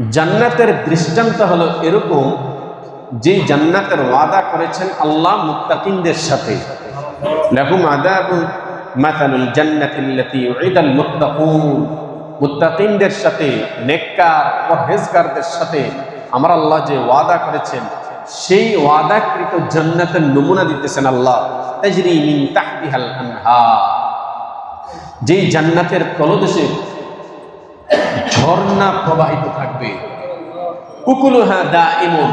জান্নাতের দৃষ্টান্ত হলো এরকম যে জান্নাতের ওয়াদা করেছেন আল্লাহ মুত্তাকিনদের সাথে। লাহুম আদাবু মাতালুল জান্নাতিল্লাতী উইদাল মুত্তাকুন। মুত্তাকিনদের সাথে, নেককার, পরহেজগারদের সাথে আমার আল্লাহ যে ওয়াদা করেছেন, সেই ওয়াদাকৃত জান্নাতের নমুনা দিতেছেন আল্লাহ। তাজরি মিন তাহতিহাল আনহার। যেই জান্নাতের তলদেশে ঝর্ণা প্রবাহিত থাকবে। কুকুলুহা দা ইমন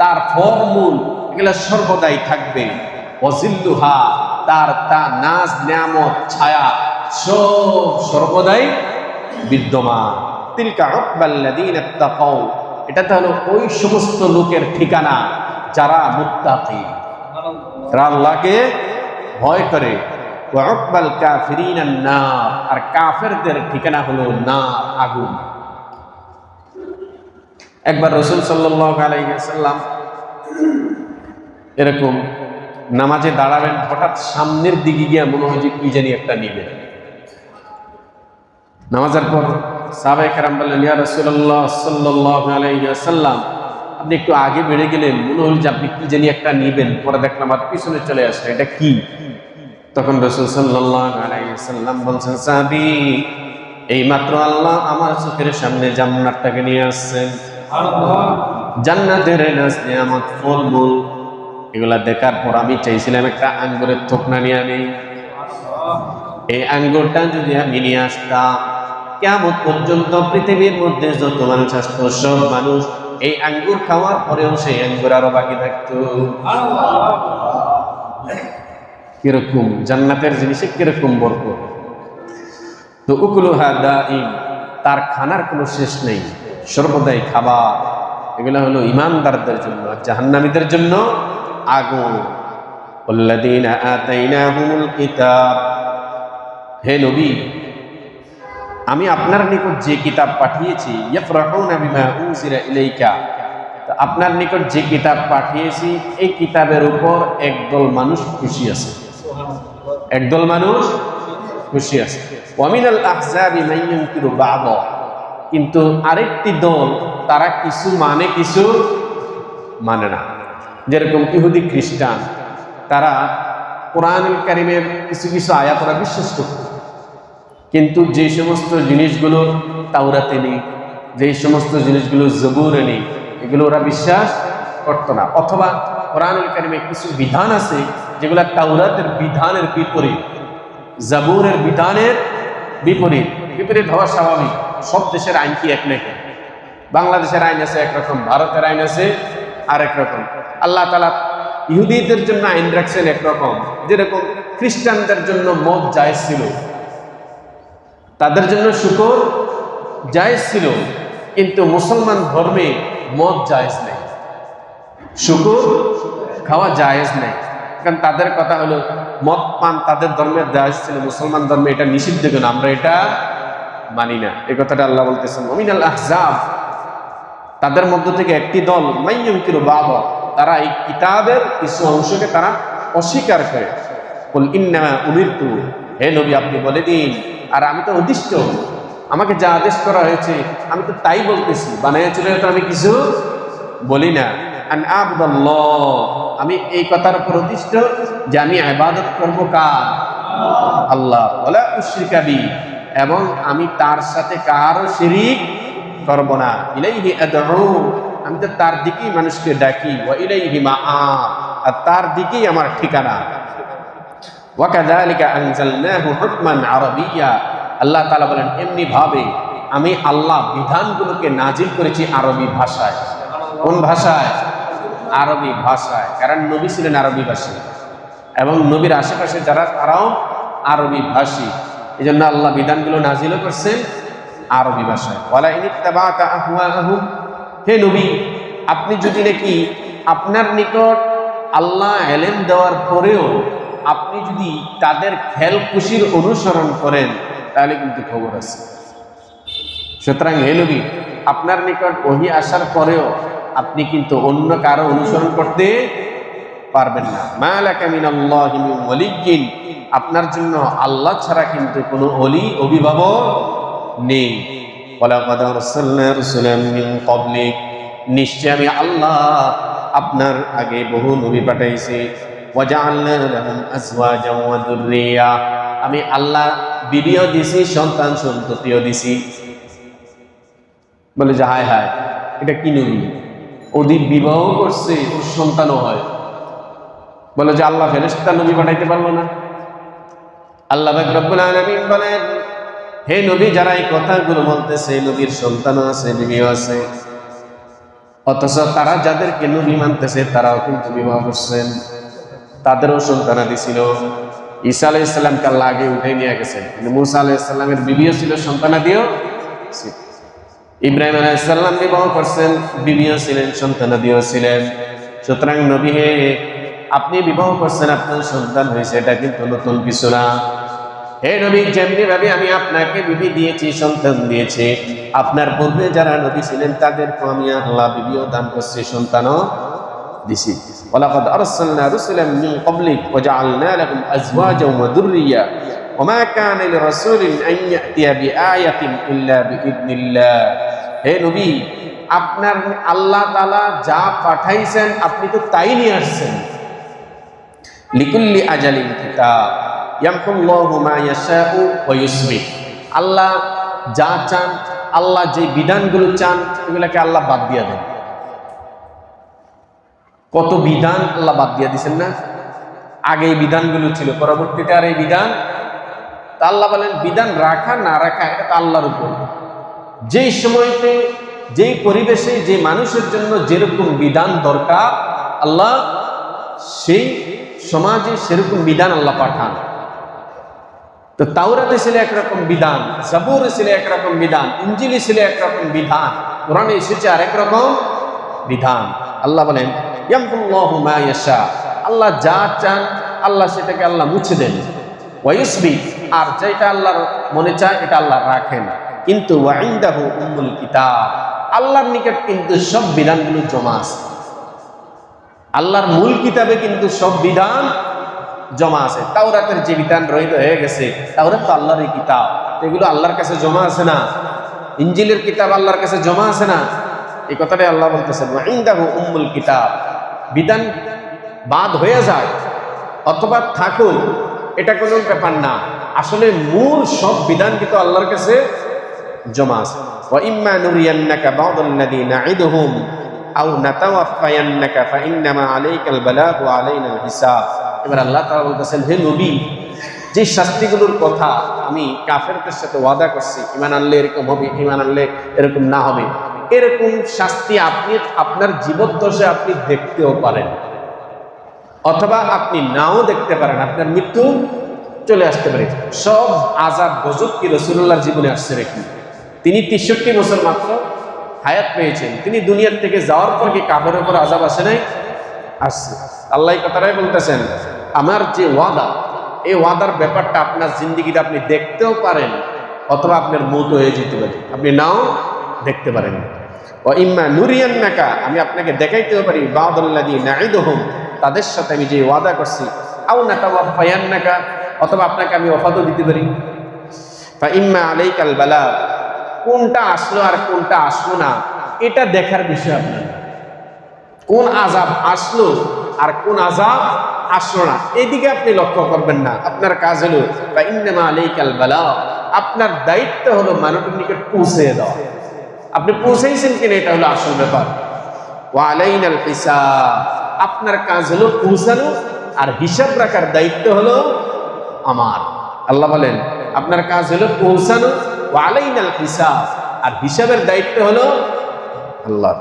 তার ফলমূল এগুলো সর্বদাই থাকবে। অজিল্লুহা তার তা নাজ, নিয়ামত, ছায়া সব সর্বদাই বিদ্যমান। তিলকা উকবাল্লাযীনা ইত্তাকাউ, এটা তো হলো ওই সমস্ত লোকের ঠিকানা যারা মুত্তাকি। যারা আল্লাহকে ভয় করে। ওয়াকবাল কাফিরিন নার। আর কাফেরদের ঠিকানা হলো না আগুন। একবার রসুল সাল্লাল্লাহু আলাইহি সাল্লাম এরকম নামাজে দাঁড়াবেন, হঠাৎ সামনের দিকে গিয়ে মনে হয় যে কি জানি একটা নিবেন। নামাজের পর সাহাবায়ে কেরাম বললেন, ইয়া রাসূলুল্লাহ সাল্লাল্লাহু আলাইহি সাল্লাম আপনি একটু আগে বেড়ে গেলেন, মনে হল যে আপনি কি জানি একটা নিবেন। পরে দেখলাম আর পিছনে চলে আসলে এটা কি? তখন রসুল সাল্লাম বলছেন সাবি এই মাত্র আল্লাহ আমার চোখের সামনে জান্নাতটাকে নিয়ে আসছেন। জান্নাতের নাজ নিয়ামত ফলমূল, এগুলা দেখার পর আমি চাইছিলাম একটা আঙ্গুরের থোকনা নিয়ে আনি। এই আঙ্গুরটা যদি আমি নিয়ে আসতাম কেমন পর্যন্ত পৃথিবীর মধ্যে যত মানুষ আসতো, সব মানুষ এই আঙ্গুর খাওয়ার পরেও সেই আঙ্গুর আরও বাকি থাকতো। কীরকম, জান্নাতের জিনিসে কীরকম বর্ক তো উকুলুহা দা তার খানার কোনো শেষ নেই। সর্বদাই খাবার। এগুলো হলো ইমানদারদের জন্য, জাহান্নামীদের জন্য আগুন। হে নবী, আমি আপনার নিকট যে কিতাব পাঠিয়েছি আপনার নিকট যে কিতাব পাঠিয়েছি, এই কিতাবের উপর একদল মানুষ খুশি আছে। একদল মানুষ খুশি আছে। ওয়ামিনাল আহজাবি মাইয়ুনকিরু বাদ কিন্তু আরেকটি দল, তারা কিছু মানে কিছু মানে না। যেরকম ইহুদি খ্রিস্টান, তারা কোরআনুল কারিমের কিছু কিছু আয়াত ওরা বিশ্বাস করত। কিন্তু যে সমস্ত জিনিসগুলো তাওরাতে নেই, যে সমস্ত জিনিসগুলো জবুরে নেই, এগুলো ওরা বিশ্বাস করত না। অথবা কোরআনুল কারিমে কিছু বিধান আছে যেগুলো তাওরাতের বিধানের বিপরীত, জাবুরের বিধানের বিপরীত বিপরীত হওয়া স্বাভাবিক। সব দেশের আইন কি এক নাকি? বাংলাদেশের আইন আছে একরকম, ভারতের আইন আছে আরেক রকম। আল্লাহ তালা ইহুদিদের জন্য আইন রাখছেন একরকম। যেরকম খ্রিস্টানদের জন্য মদ জায়েজ ছিল, তাদের জন্য শুকর জায়েজ ছিল, কিন্তু মুসলমান ধর্মে মদ জায়েজ নেই। শুকুর খাওয়া জায়েজ নেই। কারণ তাদের কথা হলো, মদ পান তাদের ধর্মের জায়েজ ছিল মুসলমান ধর্মে, এটা নিষিদ্ধ কেন? আমরা এটা মানি না। এই কথাটা আল্লাহ বলতেছেন অমিনাল আহজাব। তাদের মধ্য থেকে একটি দল মাইয়ুকিরু বাবা তারা এই কিতাবের কিছু অংশকে তারা অস্বীকার করে। বল ইন্নামা উমিরতু। হে নবী, আপনি বলে দিন, আর আমি তো অদিষ্ট আমাকে যা আদেশ করা হয়েছে, আমি তো তাই বলতেছি। বানাইয়া চলে তো আমি কিছু বলি না। আমি এই কথার অদিষ্ট যে আমি আবাদত করব কার? আল্লাহ। ওলা উশ্রিকাবি এবং আমি তার সাথে কারও শিরিক করব না। ইলাইহি আদউ। আমি তো তার দিকেই মানুষকে ডাকি। ওয়া ইলাইহি মাআ আর তার দিকেই আমার ঠিকানা। ওয়াকাযালিকা আনজালনাহু হুকমান আরাবিয়্যা আল্লাহ তাআলা বলেন, এমনি ভাবে আমি আল্লাহ বিধানগুলোকে নাজিল করেছি আরবি ভাষায়। কোন ভাষায়? আরবি ভাষায়, কারণ নবী ছিলেন আরবি ভাষী এবং নবীর আশেপাশে যারা, তারাও আরবি ভাষী এই জন্য আল্লাহ বিধানগুলো নাজিলও করছেন আরবি ভাষায় হে নবী, আপনি যদি নাকি আপনার নিকট আল্লাহ এলেম দেওয়ার পরেও আপনি যদি তাদের খেল খুশির অনুসরণ করেন, তাহলে কিন্তু খবর আছে। সুতরাং হে নবী, আপনার নিকট ওহি আসার পরেও আপনি কিন্তু অন্য কারও অনুসরণ করতে পারবেন না। মালাকা মিনাল্লাহি মিন ওয়ালিয়্যিন। আপনার জন্য আল্লাহ ছাড়া কিন্তু কোনো অলি অভিভাবক নেই। আমি আল্লাহ আপনার আগে বহু পাঠাইছি। আমি আল্লাহ সন্তান বলে যে হায় হায়, এটা কি নবী? ওদিক বিবাহ করছে সন্তানও হয়। বলে যে আল্লাহ ফেরেস্তা নবী পাঠাইতে পারল না। আল্লাহ বলেন, হে নবী, যারা এই কথাগুলো বলতেছে, নবীর সন্তানও আছে বিবিও আছে, অথচ তারা যাদেরকে নবী মানতেছে, তারাও কিন্তু বিবাহ করছেন। তাদেরও সন্তানাদি ছিল। ঈসা আলাহ ইসলামকে আল্লাহ আগে উঠে নিয়ে গেছেন। কিন্তু মুসা আলাহ ইসলামের বিবিও ছিল সন্তানাদিও ছিল। ইব্রাহিম আলাইসাল্লাম বিবাহ করছেন, বিবিও ছিলেন, সন্তানাদিও ছিলেন। সুতরাং নবী হে, আপনি বিবাহ করছেন, আপনার সন্তান হয়েছে, এটা কিন্তু নতুন কিছু না। হে নবী যেমনি ভাবে আমি আপনাকে বিবি দিয়েছি, সন্তান দিয়েছি, আপনার পূর্বে যারা নবী ছিলেন তাদেরকে আমি আল্লাহ বিবিও দান করছি, সন্তানও দিছি। ওলাকাদ আরসালনা রুসুলাম মিন ক্বাবলিক ওয়া জাআলনা লাকুম আজওয়াজা ওয়া যুররিয়া। ওয়া মা কানা লিরাসূলিন আন ইয়াতিয়া বিআয়াতিন ইল্লা হে নবী, আপনার আল্লাহ তালা যা পাঠাইছেন, আপনি তো তাই নিয়ে আসছেন। লিকুল্লি আজালিন কিতাব আল্লাহ যা চান, আল্লাহ যে বিধানগুলো চান, এগুলাকে আল্লাহ বাদ দিয়ে দেন। কত বিধান আল্লাহ বাদ দিয়ে দিছেন না? আগে এই বিধানগুলো ছিল, পরবর্তীতে আর এই বিধান? তা আল্লাহ বলেন, বিধান রাখা না রাখা, এটা আল্লাহর উপর। যেই সময়তে, যেই পরিবেশে, যে মানুষের জন্য যেরকম বিধান দরকার, আল্লাহ সেই সমাজে সেরকম বিধান আল্লাহ পাঠান। তো তাওরাতে ছিল একরকম বিধান, জাবুরে ছিল একরকম বিধান, ইঞ্জিলি ছিল একরকম বিধান, কোরআনে এসেছে আরেক রকম বিধান। আল্লাহ বলেন আল্লাহ যা চান, আল্লাহ সেটাকে আল্লাহ মুছে দেন। ওয়াইসবি আর যেটা আল্লাহর মনে চায়, এটা আল্লাহ রাখেন। কিন্তু আল্লাহর নিকট কিন্তু সব বিধানগুলো জমা আছে। আল্লাহর মূল কিতাবে কিন্তু সব বিধান জমা আছে। তাও তাওরাতের যে বিধান রহিত হয়ে গেছে, তাওরাত তো আল্লাহরই কিতাব। এগুলো আল্লাহর কাছে জমা আছে না? ইঞ্জিলের কিতাব আল্লাহর কাছে জমা আছে না? এই কথাটাই আল্লাহ বলতেছেন ইন্দাহু উম্মুল কিতাব। বিধান বাদ হয়ে যায়, অথবা থাকুক, এটা কোনো ব্যাপার না। আসলে মূল সব বিধান কিন্তু আল্লাহর কাছে জমা আছে ওয়া নুরিয়ান্নাকা বা'দাল্লাযী না'iদুহুম আও নাতাওয়াফায়ান্নাকা ফাইন্নামা আলাইকাল বালাগু হিসাব। এবার আল্লাহ তাআলা বলতেছেন, হে নবী, যে শাস্তিগুলোর কথা আমি কাফেরদের সাথে ওয়াদা করছি ইমান আনলে এরকম হবে ইমান আনলে এরকম না হবে, এরকম শাস্তি আপনি, আপনার জীবদ্দশায় আপনি দেখতেও পারেন। অথবা আপনি নাও দেখতে পারেন, আপনার মৃত্যু চলে আসতে পারে। সব আজাব গজব কি রসুল্লাহর জীবনে আসছে রেখে তিনি তেষট্টি বছর মাত্র হায়াত পেয়েছেন। তিনি দুনিয়ার থেকে যাওয়ার পর কি কাবের উপর আজাব আসে নাই? আসছে আল্লাহ কথাটাই বলতেছেন, আমার যে ওয়াদা, এই ওয়াদার ব্যাপারটা আপনার জিন্দিগিতে আপনি দেখতেও পারেন, অথবা আপনার মত হয়ে যেতে পারে। আপনি নাও দেখতে পারেন। ও ইম্মা নুরিয়ান নাকা আমি আপনাকে দেখাইতেও পারি বাদুল্লাদি নাইদহম তাদের সাথে আমি যে ওয়াদা করছি। আও নাকা ওয়া ফায়ান নাকা অথবা আপনাকে আমি অফাদও দিতে পারি। ফা ইম্মা আলাইকাল বালা কোনটা আসলো আর কোনটা আসলো না, এটা দেখার বিষয় আপনার। কোন আজাব আসলো আর কোন আজাব আসলো না, এদিকে আপনি লক্ষ্য করবেন না, আপনার কাজ হলো আপনার দায়িত্ব হলো মানবের নিকট পৌঁছে দেওয়া। আপনি পৌঁছেছেন কিনা এটা হলো আসল ব্যাপার। আপনার কাজ হলো পৌঁছানো আর হিসাব রাখার দায়িত্ব হলো আমার। আল্লাহ বলেন, আপনার কাজ হলো পৌঁছানো আলাইনাল হিসাব। আর হিসাবের দায়িত্ব হলো আল্লাহ।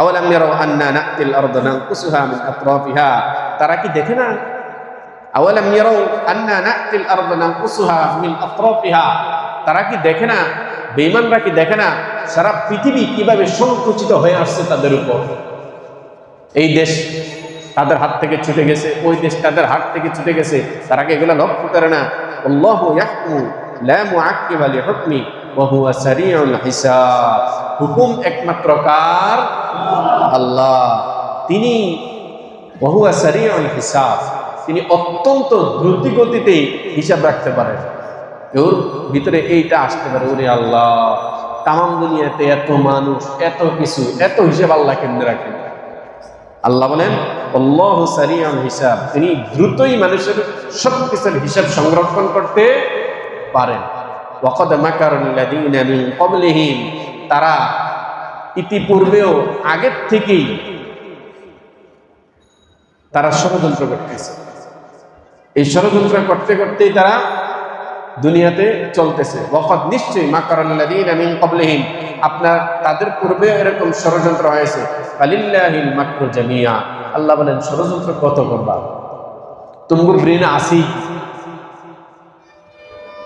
আওয়ালাম ইয়ারাউ আন্না নাতিল আরদা নানকুসুহা মিন আতরাফিহা। তারা কি দেখে না? আওয়ালাম ইয়ারাউ আন্না নাতিল আরদা নানকুসুহা মিন আতরাফিহা। তারা কি দেখে না? বেঈমানরা কি দেখে না? সারা পৃথিবী কীভাবে সংকুচিত হয়ে আসছে তাদের উপর? এই দেশ তাদের হাত থেকে ছুটে গেছে, ওই দেশ তাদের হাত থেকে ছুটে গেছে। তারা কি এগুলো লক্ষ্য করে না? আল্লাহু ইয়াহকুমু। হুয়া হিসাব। হুকুম একমাত্র কার? আল্লাহ। তিনি বহুয়া সারিউল হিসাব। তিনি অত্যন্ত দ্রুত গতিতে হিসাব রাখতে পারেন। ওর ভিতরে এইটা আসতে পারে, ওরে আল্লাহ। তামাম দুনিয়াতে এত মানুষ, এত কিছু, এত হিসাব আল্লাহ কেন্দ্রে রাখেন। আল্লাহ বলেন, আল্লাহ সারিয়াম হিসাব। তিনি দ্রুতই মানুষের সব কিছুর হিসাব সংরক্ষণ করতে পারেন। ওয়াকদ ক্বাবলিহিম, তারা ইতিপূর্বেও আগের থেকেই তারা ষড়যন্ত্র করতেছে। এই ষড়যন্ত্র করতে করতেই তারা দুনিয়াতে চলতেছে। ওয়াকদ নিশ্চয়ই মাকারুল্লাযীনা মিন ক্বাবলিহিম, আপনার, তাদের পূর্বে এরকম ষড়যন্ত্র হয়েছে। ফালিল্লাহিল মাকরু জামিয়া, আল্লাহ বলেন, ষড়যন্ত্র কত করবা? তুমগুর ব্রেন আসি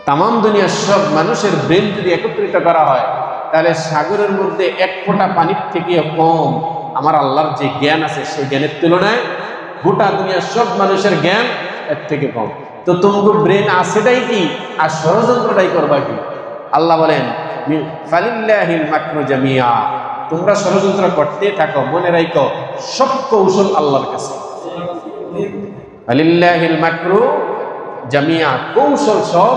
তাম দুনিয়ার সব মানুষের ব্রেন যদি একত্রিত করা হয়, তাহলে সাগরের মধ্যে এক ফোঁটা পানির থেকে কম আমার আল্লাহর যে জ্ঞান আছে, সেই জ্ঞানের তুলনায় গোটা দুনিয়ার সব মানুষের জ্ঞান এর থেকে কম। তো তোমার ব্রেন আছেটাই কি? আর ষড়যন্ত্রটাই করবা কি? আল্লাহ বলেন ফালিল্লাহিল জামিয়া। তোমরা ষড়যন্ত্র করতে থাকো, মনে রাখো সব কৌশল আল্লাহর কাছে। আলিল্লাহিল মাকরু জামিয়া, কৌশল সব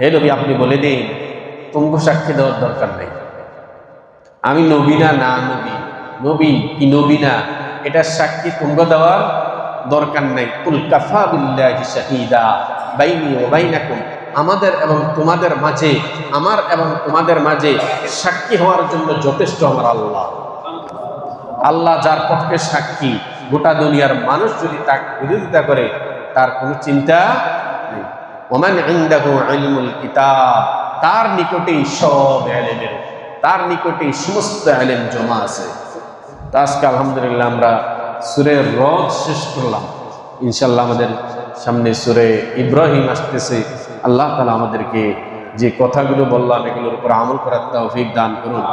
হে নবী, আপনি বলে দিন, তোমাকে সাক্ষী দেওয়ার দরকার নেই। আমি নবী না নবী। নবী কি নবী না এটা সাক্ষী তুঙ্গ দেওয়ার দরকার নাই। কুল কাফা শাহিদা ও আমাদের এবং তোমাদের মাঝে, আমার এবং তোমাদের মাঝে সাক্ষী হওয়ার জন্য যথেষ্ট আমার আল্লাহ। আল্লাহ যার পক্ষে সাক্ষী, গোটা দুনিয়ার মানুষ যদি তার বিরোধিতা করে, তার কোনো চিন্তা ওমান ইনদাহু ইলমুল কিতাব, তার নিকটেই সব এলেমের তার নিকটেই সমস্ত এলেম জমা আছে। তা আজকে আলহামদুলিল্লাহ আমরা সুরে রদ শেষ করলাম। ইনশাল্লাহ আমাদের সামনে সুরে ইব্রাহিম আসতেছে। আল্লাহ তালা আমাদেরকে যে কথাগুলো বললাম, এগুলোর উপর আমল করার তৌফিক দান করুন।